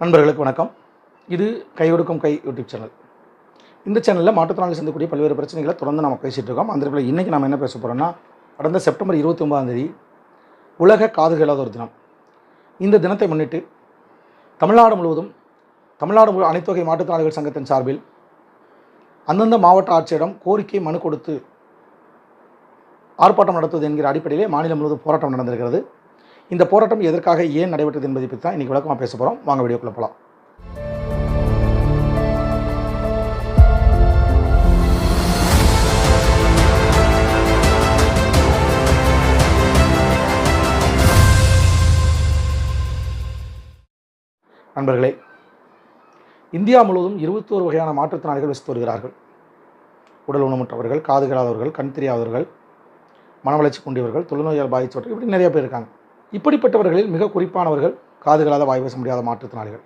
நண்பர்களுக்கு வணக்கம். இது கைகொடுக்கும் கை யூடியூப் சேனல். இந்த சேனலில் மாற்றுத்திறனாளி சந்திக்கக்கூடிய பல்வேறு பிரச்சனைகளை தொடர்ந்து நம்ம பேசிகிட்டு இருக்கோம். அந்த இடத்துல இன்றைக்கி நம்ம என்ன பேச போகிறோம்னா கடந்த செப்டம்பர் இருபத்தி ஒன்பதாந்தேதி உலக காதுகளாத ஒரு தினம். இந்த தினத்தை முன்னிட்டு தமிழ்நாடு முழுவதும் தமிழ்நாடு முழு அனைத்து வகை மாற்றுத்திறனாளிகள் சங்கத்தின் சார்பில் அந்தந்த மாவட்ட ஆட்சியிடம் கோரிக்கை மனு கொடுத்து ஆர்ப்பாட்டம் நடத்துவது என்கிற அடிப்படையிலே மாநிலம் முழுவதும் போராட்டம் நடந்திருக்கிறது. இந்த போராட்டம் எதற்காக ஏன் நடைபெற்றது என்பதை பற்றி தான் இன்றைக்கி விளக்கமாக பேச போகிறோம் வாங்க வீடியோக்குள்ளே போகலாம் நண்பர்களே இந்தியா முழுவதும் இருபத்தோரு வகையான மாற்றுத்திறனாளிகள் வசித்து வருகிறார்கள். உடல் ஊனமுற்றவர்கள் காது கேளாதவர்கள் கண் தெரியாதவர்கள் மனவளர்ச்சி குண்டியவர்கள் தொழுநோயால் பாதித்தவர்கள் இப்படி நிறைய பேர் இருக்காங்க. இப்படிப்பட்டவர்களில் மிக குறிப்பானவர்கள் காதுகளாத வாய் பேச முடியாத மாற்றுத்திறனாளிகள்.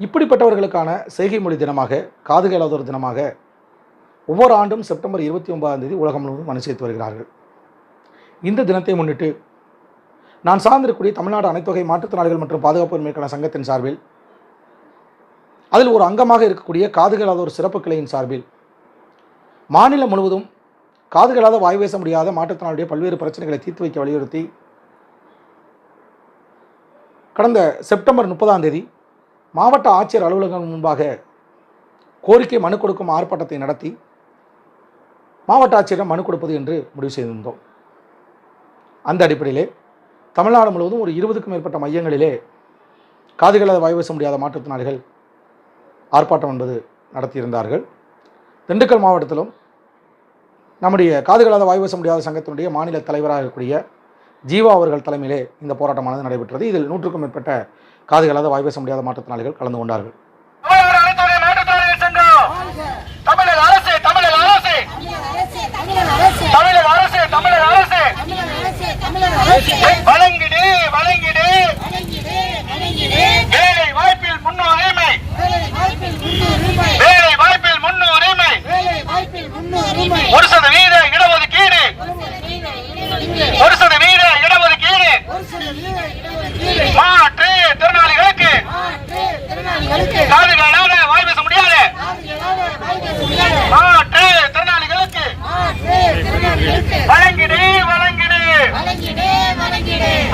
இப்படிப்பட்டவர்களுக்கான செய்கை மொழி தினமாக காதுகளாதோர் தினமாக ஒவ்வொரு ஆண்டும் செப்டம்பர் இருபத்தி ஒன்பதாம் தேதி உலகம் முழுவதும் அனுசரித்து வருகிறார்கள். இந்த தினத்தை முன்னிட்டு நான் சார்ந்திருக்கக்கூடிய தமிழ்நாடு அனைத்தொகை மாற்றுத்திறனாளிகள் மற்றும் பாதுகாப்பு உரிமைக்கான சங்கத்தின் சார்பில் அதில் ஒரு அங்கமாக இருக்கக்கூடிய காதுகளாதோர் ஒரு சிறப்பு கிளையின் சார்பில் மாநிலம் முழுவதும் காதுகளாத வாய் பேச முடியாத மாற்றுத்திறனாளிய பல்வேறு பிரச்சனைகளை தீர்த்து வைக்க வலியுறுத்தி கடந்த செப்டம்பர் முப்பதாம் தேதி மாவட்ட ஆட்சியர் அலுவலகம் முன்பாக கோரிக்கை மனு கொடுக்கும் ஆர்ப்பாட்டத்தை நடத்தி மாவட்ட ஆட்சியரிடம் மனு கொடுப்பது என்று முடிவு செய்திருந்தோம். அந்த அடிப்படையிலே தமிழ்நாடு முழுவதும் ஒரு இருபதுக்கும் மேற்பட்ட மையங்களிலே காதுகளாத வாய் பேச முடியாத மாற்றுத்திறனாளிகள் ஆர்ப்பாட்டம் என்பது நடத்தியிருந்தார்கள். திண்டுக்கல் மாவட்டத்திலும் நம்முடைய காதுகளாத வாய்வச முடியாத சங்கத்தினுடைய மாநில தலைவராக இருக்கக்கூடிய ஜீவா அவர்கள் தலைமையிலே இந்த போராட்டமானது நடைபெற்றது. இதில் நூற்றுக்கும் மேற்பட்ட காதுகளாத வாய் முடியாத மாற்றுத்திறனாளிகள் கலந்து கொண்டார்கள் தமிழக அனைத்துறை மாற்றுத்திறனாளிகள் சங்கம் தமிழக அரசு தமிழக அரசு தமிழக அரசு தமிழக அரசு வழங்கிடு வழங்கிடு வேலை வாய்ப்பில் முன்னுரிமை வேலை வாய்ப்பில் முன்னுரிமை ஒரு சதவீத இடஒதுக்கீடு ஒரு சதவீத இடஒதுக்கீடு மாற்று திறனாளிகளுக்கு காதுகளாக வாய் பேச முடியாத. மாற்று திறனாளிகளுக்கு வழங்கிடு வழங்கிடு.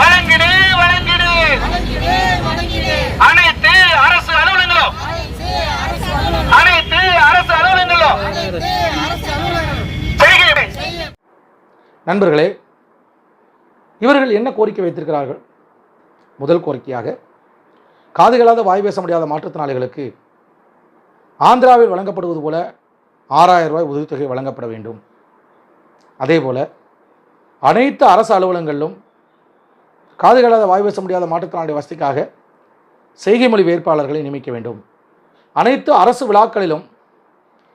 வழங்கிடு வழங்கிடு. அனைத்து அரசு அலுவலங்களும் அனைத்து அரசு அலுவலங்களும் நண்பர்களே இவர்கள் என்ன கோரிக்கை வைத்திருக்கிறார்கள்? முதல் கோரிக்கையாக காதுகளாத வாய் பேச முடியாத மாற்றுத்திறனாளிகளுக்கு ஆந்திராவில் வழங்கப்படுவது போல ஆறாயிரம் ரூபாய் உதவித்தொகை வழங்கப்பட வேண்டும். அதே போல் அனைத்து அரசு அலுவலகங்களிலும் காதுகளாத வாய் பேச முடியாத மாற்றுத்திறனாளி வசதிக்காக செய்கை மொழி வேட்பாளர்களை நியமிக்க வேண்டும். அனைத்து அரசு விழாக்களிலும்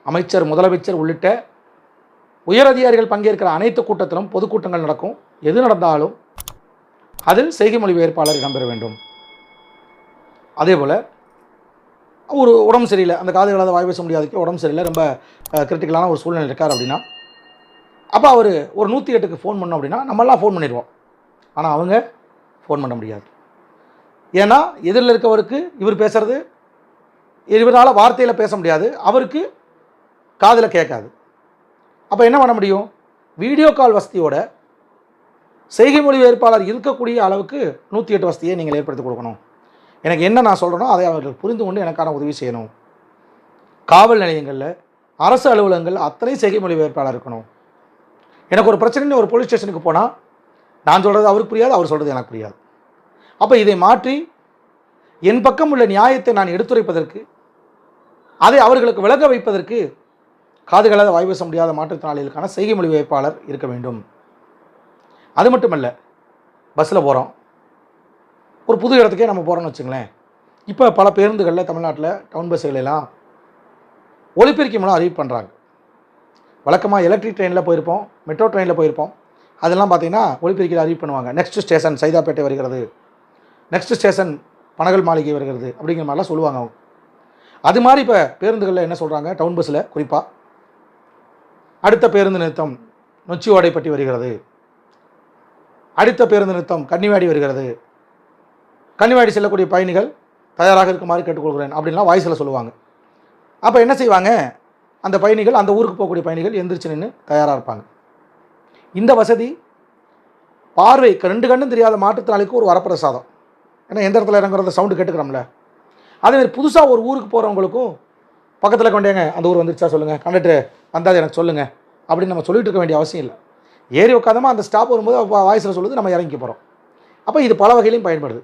அமைச்சர் முதலமைச்சர் உள்ளிட்ட உயரதிகாரிகள் பங்கேற்கிற அனைத்து கூட்டத்திலும் பொதுக்கூட்டங்கள் நடக்கும். எது நடந்தாலும் அதில் செய்கை மொழி வேட்பாளர் இடம்பெற வேண்டும். அதே போல் ஒரு உடம்பு சரியில்லை அந்த காதுகளாத வாய் பேச முடியாதுக்கு உடம்பு சரியில்லை ரொம்ப கிரிட்டிக்கலான ஒரு சூழ்நிலை இருக்கார் அப்படின்னா அப்போ அவர் ஒரு நூற்றி எட்டுக்கு ஃபோன் பண்ணோம் அப்படின்னா நம்மளாம் ஃபோன் பண்ணிடுவோம். ஆனால் அவங்க ஃபோன் பண்ண முடியாது. ஏன்னா எதிரில் இருக்கவருக்கு இவர் பேசுறது இவரால் வார்த்தையில் பேச முடியாது அவருக்கு காதில் கேட்காது. அப்போ என்ன பண்ண முடியும்? வீடியோ கால் வசதியோட செய்கை மொழி வேட்பாளர் இருக்கக்கூடிய அளவுக்கு நூற்றி எட்டு வசதியை நீங்கள் ஏற்படுத்தி கொடுக்கணும். எனக்கு என்ன நான் சொல்கிறேனோ அதை அவர்கள் புரிந்து கொண்டு எனக்கான உதவி செய்யணும். காவல் நிலையங்களில் அரசு அலுவலகங்கள் அத்தனை செய்கை மொழி வேட்பாளர் இருக்கணும். எனக்கு ஒரு பிரச்சனைன்னு ஒரு போலீஸ் ஸ்டேஷனுக்கு போனால் நான் சொல்கிறது அவருக்கு புரியாது அவர் சொல்கிறது எனக்கு புரியாது. அப்போ இதை மாற்றி என் பக்கம் உள்ள நியாயத்தை நான் எடுத்துரைப்பதற்கு அதை அவர்களுக்கு விளக்க வைப்பதற்கு காதுகளாத வாய்ப்பேச முடியாத மாற்றுத்திறனாளிகளுக்கான செய்கை மொழி வேட்பாளர் இருக்க வேண்டும். அது மட்டுமல்ல பஸ்ஸில் போகிறோம் ஒரு புது இடத்துக்கே நம்ம போகிறோம்னு வச்சுங்களேன். இப்போ பல பேருந்துகளில் தமிழ்நாட்டில் டவுன் பஸ்ஸுகளெல்லாம் ஒலிபெருக்கி மூலம் அறிவிப்பு பண்ணுறாங்க வழக்கமாக எலக்ட்ரிக் ட்ரெயினில் போயிருப்போம் மெட்ரோ ட்ரெயினில் போயிருப்போம். அதெல்லாம் பார்த்திங்கன்னா ஒலிபெருக்கியில் அறிவிப்பு பண்ணுவாங்க. நெக்ஸ்ட் ஸ்டேஷன் சைதாப்பேட்டை வருகிறது. நெக்ஸ்ட் ஸ்டேஷன் பனகல் மாளிகை வருகிறது அப்படிங்கிற மாதிரிலாம் சொல்லுவாங்க அவங்க. அது மாதிரி இப்போ பேருந்துகளில் என்ன சொல்கிறாங்க டவுன் பஸ்ஸில் குறிப்பாக அடுத்த பேருந்து நிறுத்தம் நொச்சிவாடைப்பட்டி வருகிறது. அடுத்த பேருந்து நிறுத்தம் கன்னிவாடி வருகிறது. கன்னிவாடி செல்லக்கூடிய பயணிகள் தயாராக இருக்குமாறு கேட்டுக்கொள்கிறேன் அப்படின்லாம் வாய்ஸில் சொல்லுவாங்க. அப்போ என்ன செய்வாங்க? அந்த பயணிகள் அந்த ஊருக்கு போகக்கூடிய பயணிகள் எந்திரிச்சு நின்று தயாராக இருப்பாங்க. இந்த வசதி பார்வை ரெண்டு கண்ணும் தெரியாத மாற்றுத்திறனாளிக்கு ஒரு வரப்பிரசாதம். ஏன்னா எந்த இடத்துல இறங்குறத சவுண்டு கேட்டுக்கிறோம்ல. அதேமாதிரி புதுசாக ஒரு ஊருக்கு போகிறவங்களுக்கும் பக்கத்தில் கொண்டேங்க அந்த ஊர் வந்துருச்சா சொல்லுங்கள் கண்டக்டர் வந்தாது எனக்கு சொல்லுங்கள் அப்படின்னு நம்ம சொல்லிட்டு இருக்க வேண்டிய அவசியம் இல்லை. ஏறி உட்காந்தமா அந்த ஸ்டாப் வரும்போது வாய்ஸில் சொல்லுது நம்ம இறங்கி போகிறோம் அப்போ இது பல வகையிலையும் பயன்படுது.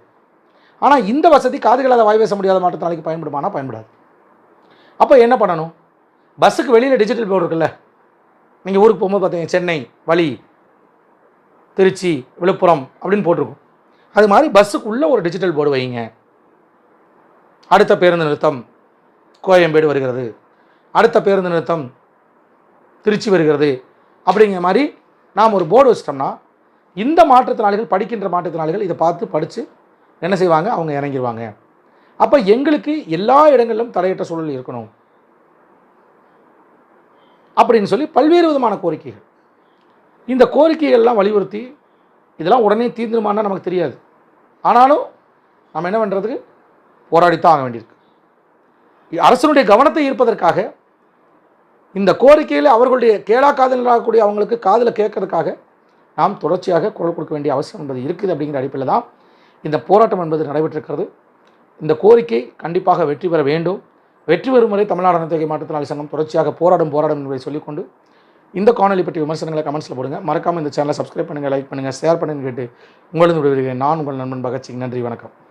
ஆனால் இந்த வசதி காதுகளால் வாய் பேச முடியாத மாற்றுத்திறனாளிக்கு பயன்படுமானா? பயன்படாது. அப்போ என்ன பண்ணணும்? பஸ்ஸுக்கு வெளியில் டிஜிட்டல் போர்டு இருக்குல்ல. நீங்கள் ஊருக்கு போகும்போது பார்த்தீங்க சென்னை வழி திருச்சி விழுப்புரம் அப்படின்னு போட்டிருக்கும். அது மாதிரி பஸ்ஸுக்குள்ளே ஒரு டிஜிட்டல் போர்டு வைங்க. அடுத்த பேருந்து நிறுத்தம் கோயம்பேடு வருகிறது. அடுத்த பேருந்து நிறுத்தம் திருச்சி வருகிறது. அப்படிங்கிற மாதிரி நாம் ஒரு போர்டு வச்சிட்டோம்னா இந்த மாற்றுத்திறனாளிகள் படிக்கின்ற மாற்றுத்திறனாளிகள் இதை பார்த்து படித்து என்ன செய்வாங்க? அவங்க இறங்கிடுவாங்க அப்போ எங்களுக்கு எல்லா இடங்களிலும் தடையற்ற சூழல் இருக்கணும். அப்படின்னு சொல்லி பல்வேறு விதமான கோரிக்கைகள். இந்த கோரிக்கைகள்லாம் வலியுறுத்தி இதெல்லாம் உடனே தீர்ந்துருமானா நமக்கு தெரியாது. ஆனாலும் நம்ம என்ன பண்ணுறதுக்கு போராடித்தான் ஆக வேண்டியிருக்கு. அரசனுடைய கவனத்தை ஈர்ப்பதற்காக இந்த கோரிக்கையில் அவர்களுடைய கேளா காதலாகக்கூடிய அவங்களுக்கு காதில் கேட்கறதுக்காக நாம் தொடர்ச்சியாக குரல் கொடுக்க வேண்டிய அவசியம் என்பது இருக்குது அப்படிங்கிற அடிப்படையில் தான் இந்த போராட்டம் என்பது நடைபெற்றிருக்கிறது. இந்த கோரிக்கை கண்டிப்பாக வெற்றி பெற வேண்டும். வெற்றி பெறும் வரை தமிழ்நாடு அனைத்து மாற்றுத்திறனாளி சங்கம் தொடர்ச்சியாக போராடும் போராடும் என்பதை சொல்லிக்கொண்டு இந்த காணொலி பற்றி விமர்சனங்களை கமெண்ட்ஸில் போடுங்க. மறக்காமல் இந்த சேனலை சப்ஸ்கிரைப் பண்ணுங்கள் லைக் பண்ணுங்கள் ஷேர் பண்ணுங்கள் கேட்டு உங்களது விடுவீர்கள் நான் உங்கள் நண்பன் பகத்சிங். நன்றி வணக்கம்.